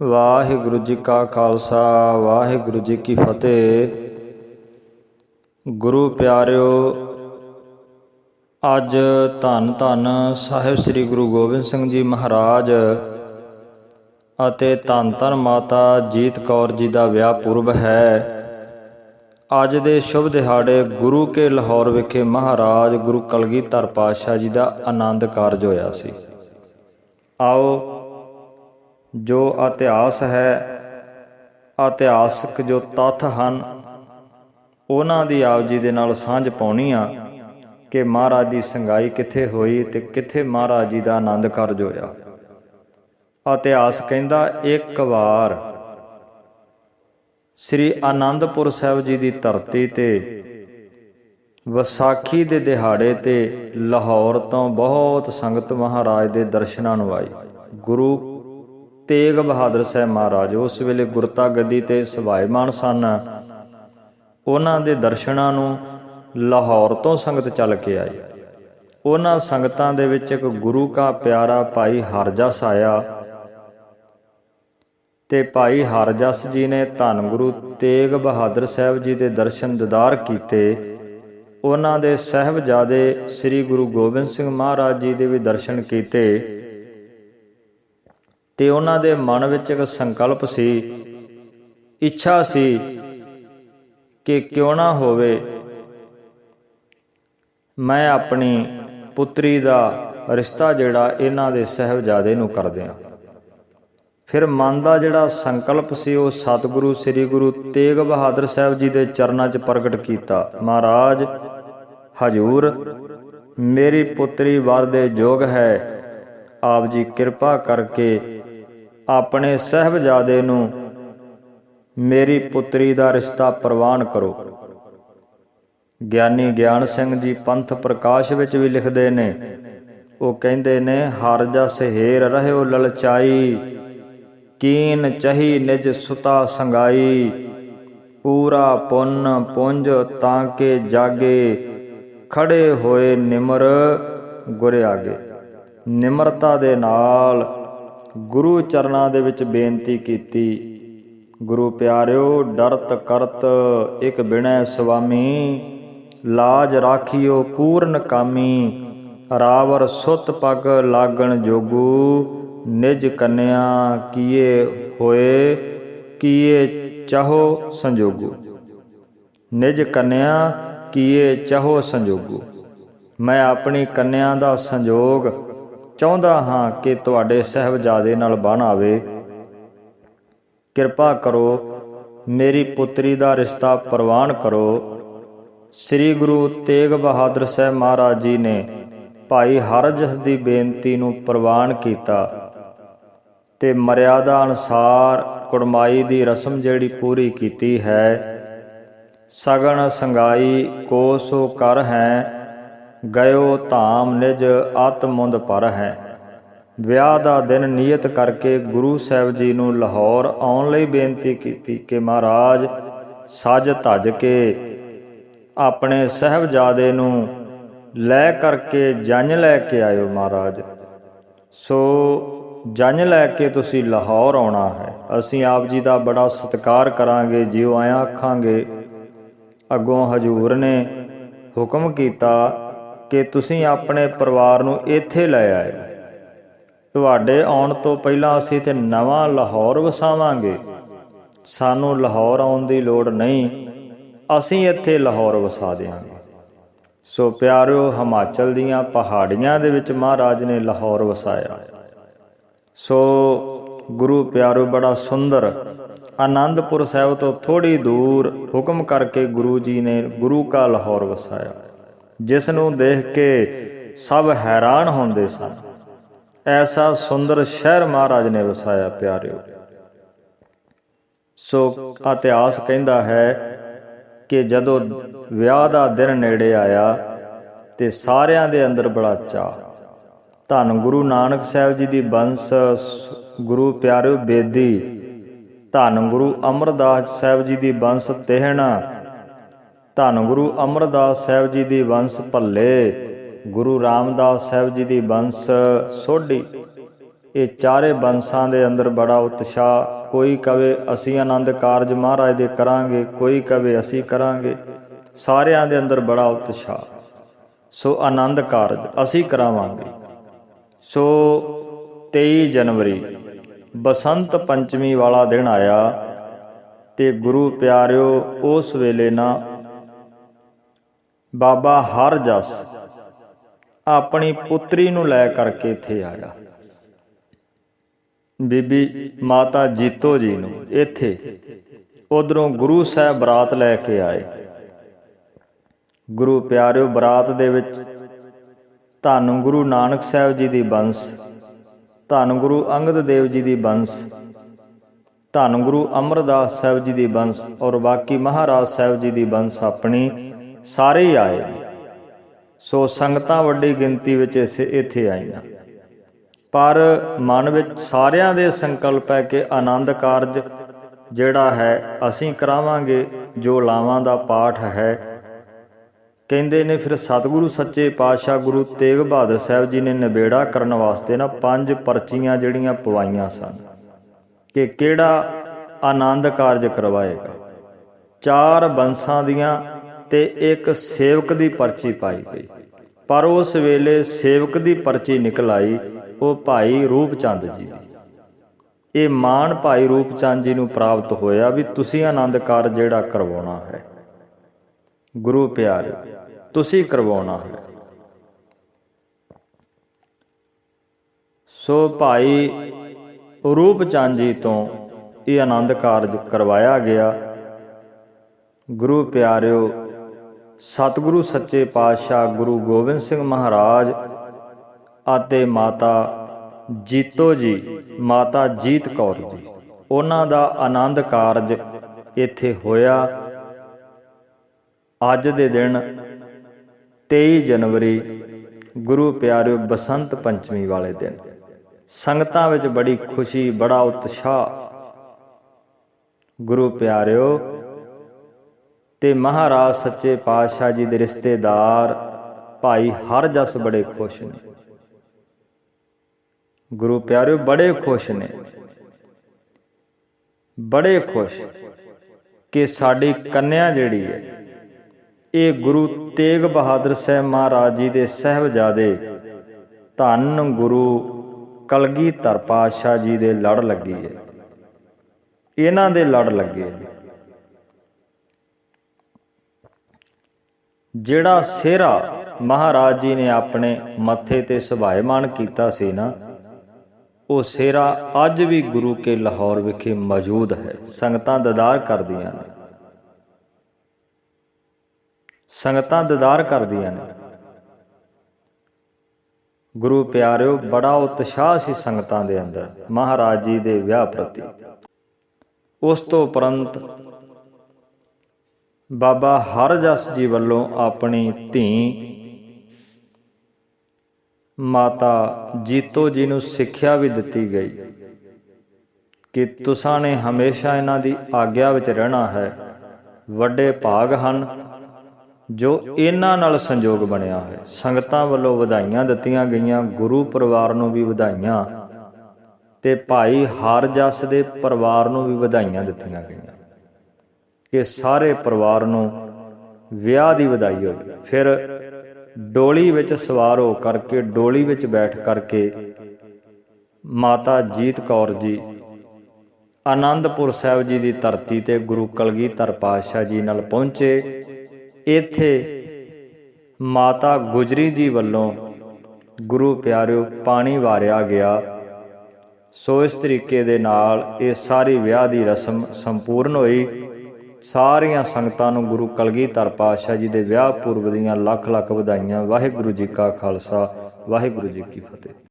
ਵਾਹਿਗੁਰੂ ਜੀ ਕਾ ਖਾਲਸਾ, ਵਾਹਿਗੁਰੂ ਜੀ ਕੀ ਫਤਿਹ। ਗੁਰੂ ਪਿਆਰਿਓ, ਅੱਜ ਧੰਨ ਧੰਨ ਸਾਹਿਬ ਸ੍ਰੀ ਗੁਰੂ ਗੋਬਿੰਦ ਸਿੰਘ ਜੀ ਮਹਾਰਾਜ ਅਤੇ ਧੰਨ ਧੰਨ ਮਾਤਾ ਜੀਤ ਕੌਰ ਜੀ ਦਾ ਵਿਆਹ ਪੁਰਬ ਹੈ। ਅੱਜ ਦੇ ਸ਼ੁਭ ਦਿਹਾੜੇ ਗੁਰੂ ਕੇ ਲਾਹੌਰ ਵਿਖੇ ਮਹਾਰਾਜ ਗੁਰੂ ਕਲਗੀਧਰ ਪਾਤਸ਼ਾਹ ਜੀ ਦਾ ਆਨੰਦ ਕਾਰਜ ਹੋਇਆ ਸੀ। ਆਓ ਜੋ ਇਤਿਹਾਸ ਹੈ, ਇਤਿਹਾਸਕ ਜੋ ਤੱਥ ਹਨ, ਉਹਨਾਂ ਦੀ ਆਪ ਜੀ ਦੇ ਨਾਲ ਸਾਂਝ ਪਾਉਣੀ ਆ ਕਿ ਮਹਾਰਾਜ ਦੀ ਸੰਗਾਈ ਕਿੱਥੇ ਹੋਈ ਤੇ ਕਿੱਥੇ ਮਹਾਰਾਜ ਜੀ ਦਾ ਆਨੰਦ ਕਾਰਜ ਹੋਇਆ। ਇਤਿਹਾਸ ਕਹਿੰਦਾ ਇੱਕ ਵਾਰ ਸ੍ਰੀ ਆਨੰਦਪੁਰ ਸਾਹਿਬ ਜੀ ਦੀ ਧਰਤੀ ਤੇ, ਵਿਸਾਖੀ ਦੇ ਦਿਹਾੜੇ ਤੇ ਲਾਹੌਰ ਤੋਂ ਬਹੁਤ ਸੰਗਤ ਮਹਾਰਾਜ ਦੇ ਦਰਸ਼ਨਾਂ ਨੂੰ ਆਈ। ਗੁਰੂ ਤੇਗ ਬਹਾਦਰ ਸਾਹਿਬ ਮਹਾਰਾਜ ਉਸ ਵੇਲੇ ਗੁਰਤਾ ਗੱਦੀ ਤੇ ਸੁਭਾਈਮਾਨ ਸਨ। ਉਹਨਾਂ ਦੇ ਦਰਸ਼ਨਾਂ ਨੂੰ ਲਾਹੌਰ ਤੋਂ ਸੰਗਤ ਚੱਲ ਕੇ ਆਈ। ਉਹਨਾਂ ਸੰਗਤਾਂ ਦੇ ਵਿੱਚ ਇੱਕ ਗੁਰੂ ਕਾ ਪਿਆਰਾ ਭਾਈ ਹਰਜਸ ਆਇਆ ਤੇ ਭਾਈ ਹਰਜਸ ਜੀ ਨੇ ਧੰਨ ਗੁਰੂ ਤੇਗ ਬਹਾਦਰ ਸਾਹਿਬ ਜੀ ਦੇ ਦਰਸ਼ਨ ਦਿਦਾਰ ਕੀਤੇ। ਉਹਨਾਂ ਦੇ ਸਹਿਬਜ਼ਾਦੇ ਸ੍ਰੀ ਗੁਰੂ ਗੋਬਿੰਦ ਸਿੰਘ ਮਹਾਰਾਜ ਜੀ ਦੇ ਵੀ ਦਰਸ਼ਨ ਕੀਤੇ। ਤੇ ਉਹਨਾਂ ਦੇ ਮਨ ਵਿੱਚ ਇੱਕ ਸੰਕਲਪ ਸੀ, ਇੱਛਾ ਸੀ ਕਿ ਕਿਉਂ ਨਾ ਹੋਵੇ। ਮੈਂ ਆਪਣੀ ਪੁੱਤਰੀ ਦਾ ਰਿਸ਼ਤਾ ਜਿਹੜਾ ਇਹਨਾਂ ਦੇ ਸਹਿਬਜ਼ਾਦੇ ਨੂੰ ਕਰ ਦਿਆਂ। ਫਿਰ ਮਨ ਦਾ ਜਿਹੜਾ ਸੰਕਲਪ ਸੀ, ਉਹ ਸਤਿਗੁਰੂ, ਸ੍ਰੀ ਗੁਰੂ ਤੇਗ ਬਹਾਦਰ ਸਾਹਿਬ ਜੀ ਦੇ ਚਰਨਾਂ 'ਚ ਪ੍ਰਗਟ ਕੀਤਾ। ਮਹਾਰਾਜ, ਹਜੂਰ, ਮੇਰੀ ਪੁੱਤਰੀ ਵਰ ਦੇ ਯੋਗ ਹੈ। ਆਪ ਜੀ ਕਿਰਪਾ ਕਰਕੇ ਆਪਣੇ ਸਹਿਬਜ਼ਾਦੇ ਨੂੰ ਮੇਰੀ ਪੁੱਤਰੀ ਦਾ ਰਿਸ਼ਤਾ ਪ੍ਰਵਾਨ ਕਰੋ। ਗਿਆਨੀ ਗਿਆਨ ਸਿੰਘ ਜੀ ਪੰਥ ਪ੍ਰਕਾਸ਼ ਵਿੱਚ ਵੀ ਲਿਖਦੇ ਨੇ, ਉਹ ਕਹਿੰਦੇ ਨੇ, ਹਰ ਜਸ ਹੇਰ ਰਹਿਓ ਲਲਚਾਈ, ਕੀਨ ਚਹੀ ਨਿਜ ਸੁਤਾ ਸੰਗਾਈ, ਪੂਰਾ ਪੁੰਨ ਪੁੰਜ ਤਾਂ ਕੇ ਜਾਗੇ, ਖੜੇ ਹੋਏ ਨਿਮਰ ਗੁਰ ਆਗੇ। ਨਿਮਰਤਾ ਦੇ ਨਾਲ ਗੁਰੂ ਚਰਨਾਂ ਦੇ ਵਿੱਚ ਬੇਨਤੀ ਕੀਤੀ, ਗੁਰੂ ਪਿਆਰਿਓ, ਡਰਤ ਕਰਤ ਇਕ ਬਿਨੈ ਸੁਆਮੀ, ਲਾਜ ਰਾਖਿਓ ਪੂਰਨ ਕਾਮੀ, ਰਾਵਰ ਸੁਤ ਪਗ ਲਾਗਣ ਜੋਗੂ, ਨਿਜ ਕੰਨਿਆ ਕੀਏ ਹੋਏ, ਕੀਏ ਚਾਹੋ ਸੰਜੋਗੂ। ਨਿਜ ਕੰਨਿਆ ਕੀਏ ਚਾਹੋ ਸੰਜੋਗੂ। ਮੈਂ ਆਪਣੀ ਕੰਨਿਆ ਦਾ ਸੰਜੋਗ ਚਾਹੁੰਦਾ ਹਾਂ ਕਿ ਤੁਹਾਡੇ ਸਹਿਬਜ਼ਾਦੇ ਨਾਲ ਬਣ ਆਵੇ। ਕਿਰਪਾ ਕਰੋ, ਮੇਰੀ ਪੁੱਤਰੀ ਦਾ ਰਿਸ਼ਤਾ ਪ੍ਰਵਾਨ ਕਰੋ। ਸ੍ਰੀ ਗੁਰੂ ਤੇਗ ਬਹਾਦਰ ਸਾਹਿਬ ਮਹਾਰਾਜ ਜੀ ਨੇ ਭਾਈ ਹਰਜਸ ਦੀ ਬੇਨਤੀ ਨੂੰ ਪ੍ਰਵਾਨ ਕੀਤਾ ਤੇ ਮਰਿਆਦਾ ਅਨੁਸਾਰ ਕੁੜਮਾਈ ਦੀ ਰਸਮ ਜਿਹੜੀ ਪੂਰੀ ਕੀਤੀ ਹੈ। ਸਗਣ ਸੰਗਾਈ ਕੋ ਸੋ ਕਰ ਹੈ ਗਇਓ ਧਾਮ ਨਿਜ ਆਤਮੁੰਦ ਪਰ ਹੈ। ਵਿਆਹ ਦਾ ਦਿਨ ਨਿਯਤ ਕਰਕੇ ਗੁਰੂ ਸਾਹਿਬ ਜੀ ਨੂੰ ਲਾਹੌਰ ਆਉਣ ਲਈ ਬੇਨਤੀ ਕੀਤੀ ਕਿ ਮਹਾਰਾਜ, ਸੱਜ ਧੱਜ ਕੇ ਆਪਣੇ ਸਹਿਬਜ਼ਾਦੇ ਨੂੰ ਲੈ ਕਰਕੇ ਜੰਝ ਲੈ ਕੇ ਆਇਓ ਮਹਾਰਾਜ। ਸੋ ਜੰਝ ਲੈ ਕੇ ਤੁਸੀਂ ਲਾਹੌਰ ਆਉਣਾ ਹੈ। ਅਸੀਂ ਆਪ ਜੀ ਦਾ ਬੜਾ ਸਤਿਕਾਰ ਕਰਾਂਗੇ, ਜਿਉ ਆਇਆ ਆਖਾਂਗੇ ਅੱਗੋਂ ਹਜੂਰ ਨੇ ਹੁਕਮ ਕੀਤਾ ਕਿ ਤੁਸੀਂ ਆਪਣੇ ਪਰਿਵਾਰ ਨੂੰ ਇੱਥੇ ਲੈ ਆਏ ਤੁਹਾਡੇ ਆਉਣ ਤੋਂ ਪਹਿਲਾਂ ਅਸੀਂ ਤੇ ਨਵਾਂ ਲਾਹੌਰ ਵਸਾਵਾਂਗੇ। ਸਾਨੂੰ ਲਾਹੌਰ ਆਉਣ ਦੀ ਲੋੜ ਨਹੀਂ। ਅਸੀਂ ਇੱਥੇ ਲਾਹੌਰ ਵਸਾ ਦੇਵਾਂਗੇ ਸੋ ਪਿਆਰਿਓ, ਹਿਮਾਚਲ ਦੀਆਂ ਪਹਾੜੀਆਂ ਦੇ ਵਿੱਚ ਮਹਾਰਾਜ ਨੇ ਲਾਹੌਰ ਵਸਾਇਆ। ਸੋ ਗੁਰੂ ਪਿਆਰੋ ਬੜਾ ਸੁੰਦਰ ਆਨੰਦਪੁਰ ਸਾਹਿਬ ਤੋਂ ਥੋੜੀ ਦੂਰ ਹੁਕਮ ਕਰਕੇ ਗੁਰੂ ਜੀ ਨੇ ਗੁਰੂ ਕਾ ਲਾਹੌਰ ਵਸਾਇਆ। ਜਿਸ ਨੂੰ ਦੇਖ ਕੇ ਸਭ ਹੈਰਾਨ ਹੁੰਦੇ ਸਨ। ਐਸਾ ਸੁੰਦਰ ਸ਼ਹਿਰ ਮਹਾਰਾਜ ਨੇ ਵਸਾਇਆ ਪਿਆਰਿਓ। ਸੋ ਇਤਿਹਾਸ ਕਹਿੰਦਾ ਹੈ ਕਿ ਜਦੋਂ ਵਿਆਹ ਦਾ ਦਿਨ ਨੇੜੇ ਆਇਆ ਤੇ ਸਾਰਿਆਂ ਦੇ ਅੰਦਰ ਬੜਾ ਚਾਅ। ਧੰਨ ਗੁਰੂ ਨਾਨਕ ਸਾਹਿਬ ਜੀ ਦੀ ਬੰਸ ਗੁਰੂ ਪਿਆਰਿਓ ਬੇਦੀ, ਧੰਨ ਗੁਰੂ ਅਮਰਦਾਸ ਸਾਹਿਬ ਜੀ ਦੀ ਬੰਸ ਤਹਿਣਾ ਧੰਨ ਗੁਰੂ ਅਮਰਦਾਸ ਸਾਹਿਬ ਜੀ ਦੀ ਵੰਸ ਭੱਲੇ, ਗੁਰੂ ਰਾਮਦਾਸ ਸਾਹਿਬ ਜੀ ਦੀ ਬੰਸ ਸੋਢੀ। ਇਹ ਚਾਰੇ ਬੰਸਾਂ ਦੇ ਅੰਦਰ ਬੜਾ ਉਤਸ਼ਾਹ, ਕੋਈ ਕਵੇ ਅਸੀਂ ਆਨੰਦ ਕਾਰਜ ਮਹਾਰਾਜ ਦੇ ਕਰਾਂਗੇ, ਕੋਈ ਕਵੇ ਅਸੀਂ ਕਰਾਂਗੇ, ਸਾਰਿਆਂ ਦੇ ਅੰਦਰ ਬੜਾ ਉਤਸ਼ਾਹ। ਸੋ ਆਨੰਦ ਕਾਰਜ ਅਸੀਂ ਕਰਾਵਾਂਗੇ। ਸੋ 23 ਜਨਵਰੀ, ਬਸੰਤ ਪੰਚਮੀ ਵਾਲਾ ਦਿਨ ਆਇਆ ਤੇ ਗੁਰੂ ਪਿਆਰਿਓ, ਉਸ ਵੇਲੇ ਨਾ ਬਾਬਾ ਹਰ ਜਸ ਆਪਣੀ ਪੁੱਤਰੀ ਨੂੰ ਲੈ ਕਰਕੇ ਇੱਥੇ ਆਇਆ। ਬੀਬੀ ਮਾਤਾ ਜੀਤੋ ਜੀ ਨੂੰ ਇੱਥੇ ਉਧਰੋਂ ਗੁਰੂ ਸਾਹਿਬ ਬਰਾਤ ਲੈ ਕੇ ਆਏ। ਗੁਰੂ ਪਿਆਰਿਓ, ਬਰਾਤ ਦੇ ਵਿੱਚ ਧੰਨ ਗੁਰੂ ਨਾਨਕ ਸਾਹਿਬ ਜੀ ਦੀ ਬੰਸ, ਧੰਨ ਗੁਰੂ ਅੰਗਦ ਦੇਵ ਜੀ ਦੀ ਬੰਸ, ਧੰਨ ਗੁਰੂ ਅਮਰਦਾਸ ਸਾਹਿਬ ਜੀ ਦੀ ਬੰਸ ਔਰ ਬਾਕੀ ਮਹਾਰਾਜ ਸਾਹਿਬ ਜੀ ਦੀ ਬੰਸ ਆਪਣੀ ਸਾਰੇ ਹੀ ਆਏ। ਸੋ ਸੰਗਤਾਂ ਵੱਡੀ ਗਿਣਤੀ ਵਿੱਚ ਇਸੇ- ਇੱਥੇ ਆਈਆਂ। ਪਰ ਮਨ ਵਿੱਚ ਸਾਰਿਆਂ ਦੇ ਸੰਕਲਪ ਹੈ ਕਿ ਆਨੰਦ ਕਾਰਜ ਜਿਹੜਾ ਹੈ, ਅਸੀਂ ਕਰਾਵਾਂਗੇ, ਜੋ ਲਾਵਾਂ ਦਾ ਪਾਠ ਹੈ। ਕਹਿੰਦੇ ਨੇ, ਫਿਰ ਸਤਿਗੁਰੂ ਸੱਚੇ ਪਾਤਸ਼ਾਹ ਗੁਰੂ ਤੇਗ ਬਹਾਦਰ ਸਾਹਿਬ ਜੀ ਨੇ ਨਿਬੇੜਾ ਕਰਨ ਵਾਸਤੇ ਨਾ ਪੰਜ ਪਰਚੀਆਂ ਜਿਹੜੀਆਂ ਪਵਾਈਆਂ ਸਨ ਕਿ ਕਿਹੜਾ ਆਨੰਦ ਕਾਰਜ ਕਰਵਾਏਗਾ। ਚਾਰ ਬੰਸਾਂ ਦੀਆਂ ਤੇ ਇੱਕ ਸੇਵਕ ਦੀ ਪਰਚੀ ਪਾਈ ਗਈ। ਪਰ ਉਸ ਵੇਲੇ ਸੇਵਕ ਦੀ ਪਰਚੀ ਨਿਕਲ ਆਈ, ਉਹ ਭਾਈ ਰੂਪਚੰਦ ਜੀ ਦੀ। ਇਹ ਮਾਣ ਭਾਈ ਰੂਪਚੰਦ ਜੀ ਨੂੰ ਪ੍ਰਾਪਤ ਹੋਇਆ ਵੀ ਤੁਸੀਂ ਆਨੰਦ ਕਾਰਜ ਜਿਹੜਾ ਕਰਵਾਉਣਾ ਹੈ। ਗੁਰੂ ਪਿਆਰਿਓ ਤੁਸੀਂ ਕਰਵਾਉਣਾ ਹੈ। ਸੋ ਭਾਈ ਰੂਪਚੰਦ ਜੀ ਤੋਂ ਇਹ ਆਨੰਦ ਕਾਰਜ ਕਰਵਾਇਆ ਗਿਆ। ਗੁਰੂ ਪਿਆਰਿਓ ਸਤਿਗੁਰੂ ਸੱਚੇ ਪਾਤਸ਼ਾਹ ਗੁਰੂ ਗੋਬਿੰਦ ਸਿੰਘ ਮਹਾਰਾਜ ਅਤੇ ਮਾਤਾ ਜੀਤੋ ਜੀ, ਮਾਤਾ ਜੀਤ ਕੌਰ ਜੀ। ਉਹਨਾਂ ਦਾ ਆਨੰਦ ਕਾਰਜ ਇੱਥੇ ਹੋਇਆ। ਅੱਜ ਦੇ ਦਿਨ 23 ਜਨਵਰੀ, ਗੁਰੂ ਪਿਆਰਿਓ ਬਸੰਤ ਪੰਚਮੀ ਵਾਲੇ ਦਿਨ। ਸੰਗਤਾਂ ਵਿੱਚ ਬੜੀ ਖੁਸ਼ੀ, ਬੜਾ ਉਤਸ਼ਾਹ। ਗੁਰੂ ਪਿਆਰਿਓ ਤੇ ਮਹਾਰਾਜ ਸੱਚੇ ਪਾਤਸ਼ਾਹ ਜੀ ਦੇ ਰਿਸ਼ਤੇਦਾਰ ਭਾਈ ਹਰ ਜਸ ਬੜੇ ਖੁਸ਼ ਨੇ। ਗੁਰੂ ਪਿਆਰਿਓ, ਬੜੇ ਖੁਸ਼ ਨੇ। ਬੜੇ ਖੁਸ਼ ਕਿ ਸਾਡੀ ਕੰਨਿਆ ਜਿਹੜੀ ਹੈ, ਇਹ ਗੁਰੂ ਤੇਗ ਬਹਾਦਰ ਸਾਹਿਬ ਮਹਾਰਾਜ ਜੀ ਦੇ ਸਹਿਬਜ਼ਾਦੇ ਧੰਨ ਗੁਰੂ ਕਲਗੀਧਰ ਪਾਤਸ਼ਾਹ ਜੀ ਦੇ ਲੜ ਲੱਗੀ ਹੈ। ਇਹਨਾਂ ਦੇ ਲੜ ਲੱਗੇ ਨੇ। ਜਿਹੜਾ ਸਿਹਰਾ ਮਹਾਰਾਜ ਜੀ ਨੇ ਆਪਣੇ ਮੱਥੇ ਤੇ ਸੁਭਾਇਮਾਨ ਕੀਤਾ ਸੀ ਨਾ, ਉਹ ਸਿਹਰਾ ਅੱਜ ਵੀ ਗੁਰੂ ਕੇ ਲਾਹੌਰ ਵਿਖੇ ਮੌਜੂਦ ਹੈ। ਸੰਗਤਾਂ ਦਦਾਰ ਕਰਦੀਆਂ ਨੇ। ਸੰਗਤਾਂ ਦਦਾਰ ਕਰਦੀਆਂ ਨੇ। ਗੁਰੂ ਪਿਆਰਿਓ, ਬੜਾ ਉਤਸ਼ਾਹ ਸੀ ਸੰਗਤਾਂ ਦੇ ਅੰਦਰ, ਮਹਾਰਾਜ ਜੀ ਦੇ ਵਿਆਹ ਪ੍ਰਤੀ। ਉਸ ਤੋਂ ਉਪਰੰਤ ਬਾਬਾ ਹਰਜਸ ਜੀ ਵੱਲੋਂ ਆਪਣੀ ਧੀ ਮਾਤਾ ਜੀਤੋ ਜੀ ਨੂੰ ਸਿੱਖਿਆ ਵੀ ਦਿੱਤੀ ਗਈ ਕਿ ਤੁਸਾਂ ਨੇ ਹਮੇਸ਼ਾ ਇਹਨਾਂ ਦੀ ਆਗਿਆ ਵਿੱਚ ਰਹਿਣਾ ਹੈ। ਵੱਡੇ ਭਾਗ ਹਨ ਜੋ ਇਹਨਾਂ ਨਾਲ ਸੰਯੋਗ ਬਣਿਆ ਹੈ। ਸੰਗਤਾਂ ਵੱਲੋਂ ਵਧਾਈਆਂ ਦਿੱਤੀਆਂ ਗਈਆਂ, ਗੁਰੂ ਪਰਿਵਾਰ ਨੂੰ ਵੀ ਵਧਾਈਆਂ ਤੇ ਭਾਈ ਹਰਜਸ ਦੇ ਪਰਿਵਾਰ ਨੂੰ ਵੀ ਵਧਾਈਆਂ ਦਿੱਤੀਆਂ ਗਈਆਂ। ਕਿ ਸਾਰੇ ਪਰਿਵਾਰ ਨੂੰ ਵਿਆਹ ਦੀ ਵਧਾਈ ਹੋਵੇ। ਫਿਰ ਡੋਲੀ ਵਿੱਚ ਸਵਾਰ ਹੋ ਕਰਕੇ, ਡੋਲੀ ਵਿੱਚ ਬੈਠ ਕਰਕੇ ਮਾਤਾ ਜੀਤ ਕੌਰ ਜੀ ਆਨੰਦਪੁਰ ਸਾਹਿਬ ਜੀ ਦੀ ਧਰਤੀ ਤੇ ਗੁਰੂ ਕਲਗੀਧਰ ਪਾਤਸ਼ਾਹ ਜੀ ਨਾਲ ਪਹੁੰਚੇ। ਇੱਥੇ ਮਾਤਾ ਗੁਜਰੀ ਜੀ ਵੱਲੋਂ ਗੁਰੂ ਪਿਆਰਿਓ ਪਾਣੀ ਵਾਰਿਆ ਗਿਆ। ਸੋ ਇਸ ਤਰੀਕੇ ਦੇ ਨਾਲ ਇਹ ਸਾਰੀ ਵਿਆਹ ਦੀ ਰਸਮ ਸੰਪੂਰਨ ਹੋਈ। ਸਾਰੀਆਂ ਸੰਗਤਾਂ ਨੂੰ ਗੁਰੂ ਕਲਗੀਧਰ ਪਾਤਸ਼ਾਹ ਜੀ ਦੇ ਵਿਆਹ ਪੁਰਬ ਦੀਆਂ ਲੱਖ ਲੱਖ ਵਧਾਈਆਂ, ਵਾਹਿਗੁਰੂ ਜੀ ਕਾ ਖਾਲਸਾ, ਵਾਹਿਗੁਰੂ ਜੀ ਕੀ ਫਤਿਹ।